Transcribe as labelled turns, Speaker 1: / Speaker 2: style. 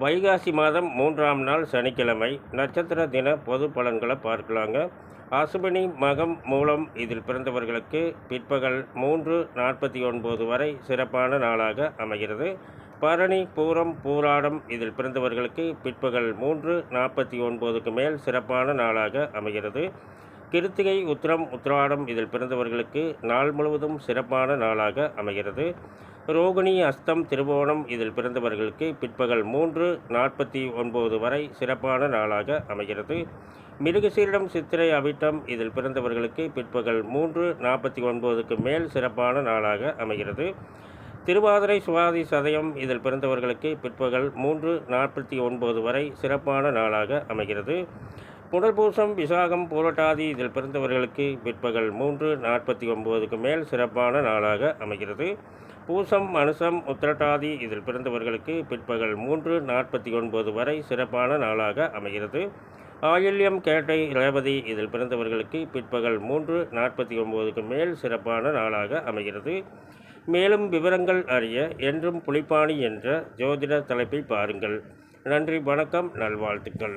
Speaker 1: வைகாசி மாதம் மூன்றாம் நாள் சனிக்கிழமை நட்சத்திர தின பொது பலன்களை பார்க்கலாங்க. அசுபினி மகம் மூலம் இதில் பிறந்தவர்களுக்கு பிற்பகல் மூன்று நாற்பத்தி ஒன்பது வரை சிறப்பான நாளாக அமைகிறது. பரணி பூரம் பூராடம் இதில் பிறந்தவர்களுக்கு பிற்பகல் மூன்று நாற்பத்தி ஒன்பதுக்கு மேல் சிறப்பான நாளாக அமைகிறது. கிருத்திகை உத்திரம் உத்திராடம் இதில் பிறந்தவர்களுக்கு நாள் முழுவதும் சிறப்பான நாளாக அமைகிறது. ரோகிணி அஸ்தம் திருவோணம் இதில் பிறந்தவர்களுக்கு பிற்பகல் மூன்று நாற்பத்தி ஒன்பது வரை சிறப்பான நாளாக அமைகிறது. மிருகசீரிடம் சித்திரை அவிட்டம் இதில் பிறந்தவர்களுக்கு பிற்பகல் மூன்று நாற்பத்தி ஒன்பதுக்கு மேல் சிறப்பான நாளாக அமைகிறது. திருவாதிரை சுவாதி சதயம் இதில் பிறந்தவர்களுக்கு பிற்பகல் மூன்று நாற்பத்தி ஒன்பது வரை சிறப்பான நாளாக அமைகிறது. புனர்பூசம் விசாகம் பூரட்டாதி இதில் பிறந்தவர்களுக்கு பிற்பகல் மூன்று நாற்பத்தி ஒன்பதுக்கு மேல் சிறப்பான நாளாக அமைகிறது. பூசம் மனுசம் உத்திரட்டாதி இதில் பிறந்தவர்களுக்கு பிற்பகல் மூன்று நாற்பத்தி ஒன்பது வரை சிறப்பான நாளாக அமைகிறது. ஆயில்யம் கேட்டை ரேவதி இதில் பிறந்தவர்களுக்கு பிற்பகல் மூன்று நாற்பத்தி ஒன்பதுக்கு மேல் சிறப்பான நாளாக அமைகிறது. மேலும் விவரங்கள் அறிய என்றும் புலிப்பாணி என்ற ஜோதிட தலைப்பை பாருங்கள். நன்றி வணக்கம் நல்வாழ்த்துக்கள்.